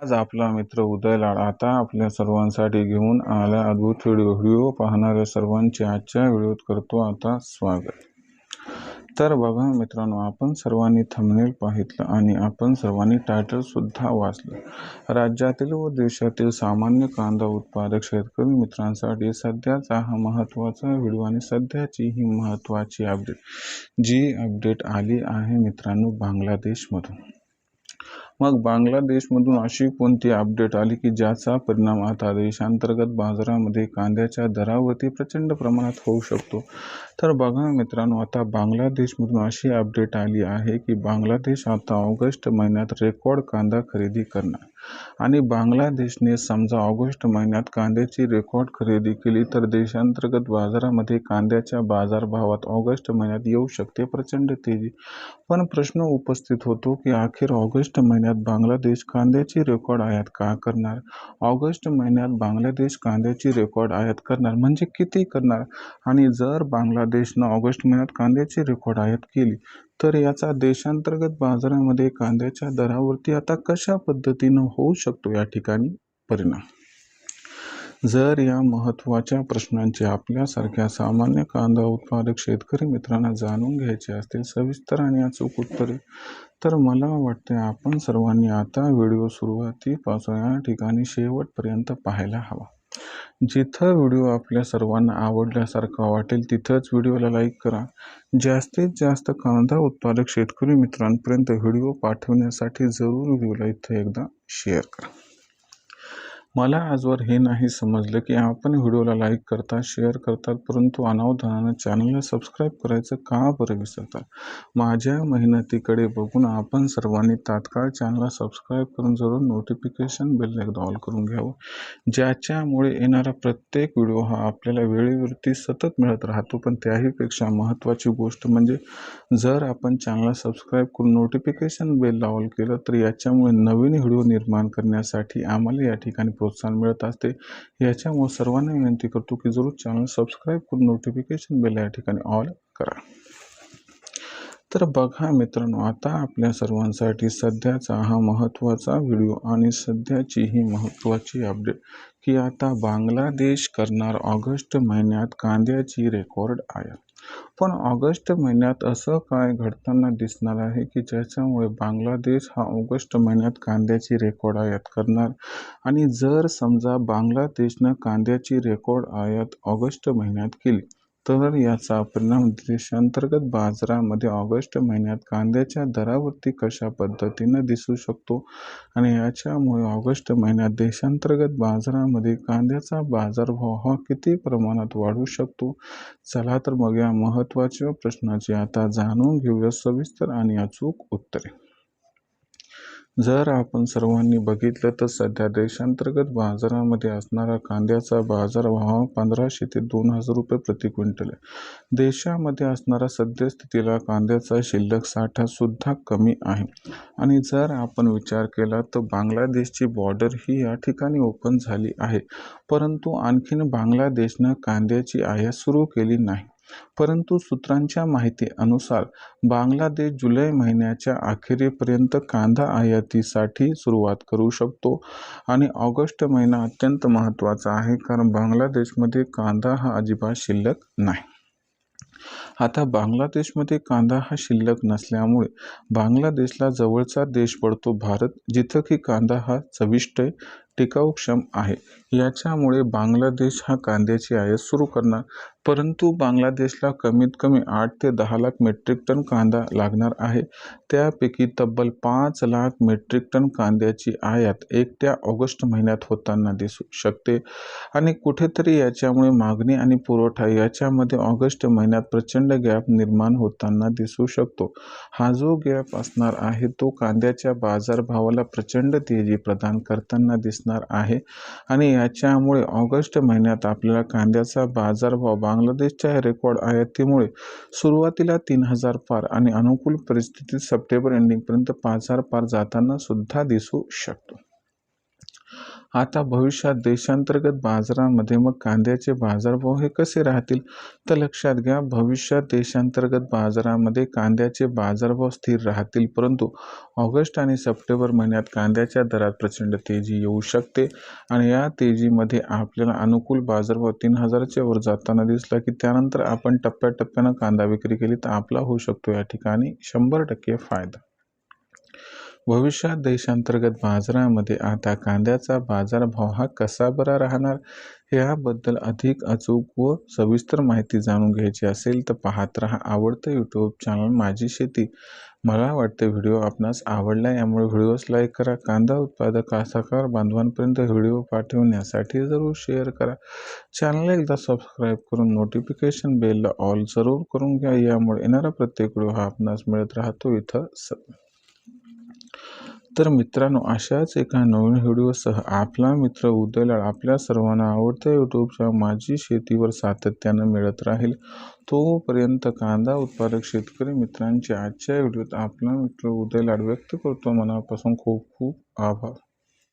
आज आपला मित्र उदय लाड आता आपल्या सर्वांसाठी घेऊन आला अद्भुत व्हिडिओ व्हिडिओ पाहणाऱ्या सर्वांचे आजच्या व्हिडिओत करतो आता स्वागत. तर बघा मित्रांनो आपण सर्वांनी थंबनेल पाहितलं आणि आपण सर्वांनी टायटलसुद्धा वाचलं. राज्यातील व देशातील सामान्य कांदा उत्पादक शेतकरी मित्रांसाठी सध्याचा हा महत्त्वाचा व्हिडिओ आणि सध्याची ही महत्त्वाची अपडेट जी अपडेट आली आहे मित्रांनो बांगलादेशमधून. मग बांगलादेशमधून अशी कोणती अपडेट आली की ज्याचा परिणाम आता देशांतर्गत बाजारामध्ये कांद्याच्या दरावरती प्रचंड प्रमाणात होऊ शकतो? तर बघा मित्रांनो आता बांगलादेशमधून अशी अपडेट आली आहे की बांगलादेश आता ऑगस्ट महिन्यात रेकॉर्ड कांदा खरेदी करणार. आणि बांगलादेशने समजा ऑगस्ट महिन्यात कांद्याची रेकॉर्ड खरेदी केली तर देशांतर्गत बाजारामध्ये कांद्याच्या बाजारभावात ऑगस्ट महिन्यात येऊ शकते प्रचंड तेजी. पण प्रश्न उपस्थित होतो की अखेर ऑगस्ट महिन्यात बांगलादेश कांद्याची रेकॉर्ड आयात का करणार? ऑगस्ट महिन्यात बांगलादेश कांद्याची रेकॉर्ड आयात करणार म्हणजे किती करणार? आणि जर बांगलादेशनं ऑगस्ट महिन्यात कांद्याची रेकॉर्ड आयात केली तर याचा देशांतर्गत बाजारामध्ये कांद्याच्या दरावरती आता कशा पद्धतीनं होऊ शकतो या ठिकाणी परिणाम? जर या महत्त्वाच्या प्रश्नांचे आपल्यासारख्या सामान्य कांदा उत्पादक शेतकरी मित्रांना जाणून घ्यायचे असतील सविस्तर आणि अचूक उत्तरे तर मला वाटते आपण सर्वांनी आता व्हिडिओ सुरुवातीपासून या ठिकाणी शेवटपर्यंत पाहायला हवा. जिथं व्हिडिओ आपल्या सर्वांना आवडल्यासारखा वाटेल तिथंच व्हिडिओला लाईक करा. जास्तीत जास्त कांदा उत्पादक शेतकरी मित्रांपर्यंत व्हिडिओ पाठवण्यासाठी जरूर व्हिडिओला इथं एकदा शेअर करा. मला आजवर हे नाही समजलं की आपण व्हिडिओला लाईक करता शेअर करतात परंतु अनावधानानं चॅनलला सबस्क्राईब करायचं का बरं विसरतात माझ्या मेहनतीकडे बघून आपण सर्वांनी तात्काळ चॅनलला सबस्क्राईब करून जरूर नोटिफिकेशन बेल एकदा ऑल करून घ्यावं. ज्याच्यामुळे येणारा प्रत्येक व्हिडिओ हा आपल्याला वेळेवरती सतत मिळत राहतो. पण त्याहीपेक्षा महत्त्वाची गोष्ट म्हणजे जर आपण चॅनलला सबस्क्राईब करून नोटिफिकेशन बेलला ऑल केलं तर याच्यामुळे नवीन व्हिडिओ निर्माण करण्यासाठी आम्हाला या ठिकाणी प्रोत्साहन मिळत असते. याच्यामुळे सर्वांना विनंती करतो की जरूर चॅनल सबस्क्राईब करून नोटिफिकेशन बेल या ठिकाणी ऑल करा. तर बघा मित्रांनो आता आपल्या सर्वांसाठी सध्याचा हा महत्त्वाचा व्हिडिओ आणि सध्याची ही महत्त्वाची अपडेट की आता बांगलादेश करणार ऑगस्ट महिन्यात कांद्याची रेकॉर्ड आयात पण ऑगस्ट महिन्यात असं काय घडताना दिसणार आहे की ज्याच्यामुळे बांगलादेश हा ऑगस्ट महिन्यात कांद्याची रेकॉर्ड आयात करणार? आणि जर समजा बांगलादेशनं कांद्याची रेकॉर्ड आयात ऑगस्ट महिन्यात केली तर याचा परिणाम देशांतर्गत बाजारामध्ये ऑगस्ट महिन्यात कांद्याच्या दरावरती कशा पद्धतीनं दिसू शकतो? आणि याच्यामुळे ऑगस्ट महिन्यात देशांतर्गत बाजारामध्ये कांद्याचा बाजारभाव हा किती प्रमाणात वाढू शकतो? चला तर मग या महत्त्वाच्या प्रश्नाची आता जाणून घेऊया सविस्तर आणि अचूक उत्तरे. जर आपण सर्वांनी बघितलं तर सध्या देशांतर्गत बाजारामध्ये असणारा कांद्याचा बाजारभाव पंधराशे ते दोन हजार रुपये प्रति क्विंटल आहे. देशामध्ये असणारा सद्यस्थितीला कांद्याचा शिल्लक साठा सुद्धा कमी आहे. आणि जर आपण विचार केला तर बांगलादेशची बॉर्डर ही या ठिकाणी ओपन झाली आहे. परंतु आणखीन बांगलादेशनं कांद्याची आयात सुरू केली नाही. परंतु सूत्रांच्या माहिती अनुसार बांगलादेश जुलै महिन्याच्या अखेरीपर्यंत कांदा आयातीसाठी सुरुवात करू शकतो आणि ऑगस्ट महिना अत्यंत महत्त्वाचा आहे कारण बांगलादेशमध्ये कांदा हा अजिबात शिल्लक नाही. आता बांगलादेशमध्ये कांदा हा शिल्लक नसल्यामुळे बांगलादेशला जवळचा देश पडतो भारत जिथं की कांदा हा चविष्ट टिकाऊक्षम आहे. याच्यामुळे बांगलादेश हा कांद्याची आयात सुरू करणार परंतु बांगलादेशला कमीत कमी आठ ते दहा लाख मेट्रिक टन कांदा लागणार आहे. त्यापैकी तब्बल पाच लाख मेट्रिक टन कांद्याची आयात एकट्या ऑगस्ट महिन्यात होताना दिसू शकते. आणि कुठेतरी याच्यामुळे मागणी आणि पुरवठा याच्यामध्ये ऑगस्ट महिन्यात प्रचंड गॅप निर्माण होताना दिसू शकतो. हा जो गॅप असणार आहे तो कांद्याच्या बाजारभावाला प्रचंड तेजी प्रदान करताना दिसणार आहे. आणि याच्यामुळे ऑगस्ट महिन्यात आपल्याला कांद्याचा बाजारभाव बांगलादेशच्या रेकॉर्ड आयातीमुळे सुरुवातीला तीन हजार पार आणि अनुकूल परिस्थितीत सप्टेंबर एंडिंगपर्यंत पाच हजार पार जाताना सुद्धा दिसू शकतो. आता भविष्यात देशांतर्गत बाजारामध्ये मग कांद्याचे बाजारभाव हे कसे राहतील? तर लक्षात घ्या भविष्यात देशांतर्गत बाजारामध्ये कांद्याचे बाजारभाव स्थिर राहतील. परंतु ऑगस्ट आणि सप्टेंबर महिन्यात कांद्याच्या दरात प्रचंड तेजी येऊ शकते आणि या तेजीमध्ये आपल्याला अनुकूल बाजारभाव तीन हजारच्या वर जाताना दिसला की त्यानंतर आपण टप्प्याटप्प्यानं कांदा विक्री केली तर आपला होऊ शकतो या ठिकाणी शंभर टक्के फायदा. भविष्यात देशांतर्गत बाजारामध्ये आता कांद्याचा बाजारभाव हा कसा बरा राहणार याबद्दल अधिक अचूक व सविस्तर माहिती जाणून घ्यायची असेल तर पाहत राहा आवडतं यूट्यूब चॅनल माझी शेती. मला वाटते व्हिडिओ आपणास आवडला यामुळे व्हिडिओस लाईक करा कांदा उत्पादक कास्तकार बांधवांपर्यंत व्हिडिओ पाठवण्यासाठी जरूर शेअर करा. चॅनल एकदा सबस्क्राईब करून नोटिफिकेशन बेलला ऑल जरूर करून घ्या यामुळे येणारा प्रत्येक व्हिडिओ हा आपणास मिळत राहतो. इथं स तर मित्रांनो अशाच एका नवीन व्हिडिओसह आपला मित्र उदयलाड आपल्या सर्वांना आवडत्या यूट्यूबच्या माझी शेतीवर सातत्यानं मिळत राहील. तोपर्यंत कांदा उत्पादक शेतकरी मित्रांचे आजच्या व्हिडिओत आपला मित्र उदयलाड व्यक्त करतो. मनापासून खूप खूप आभार.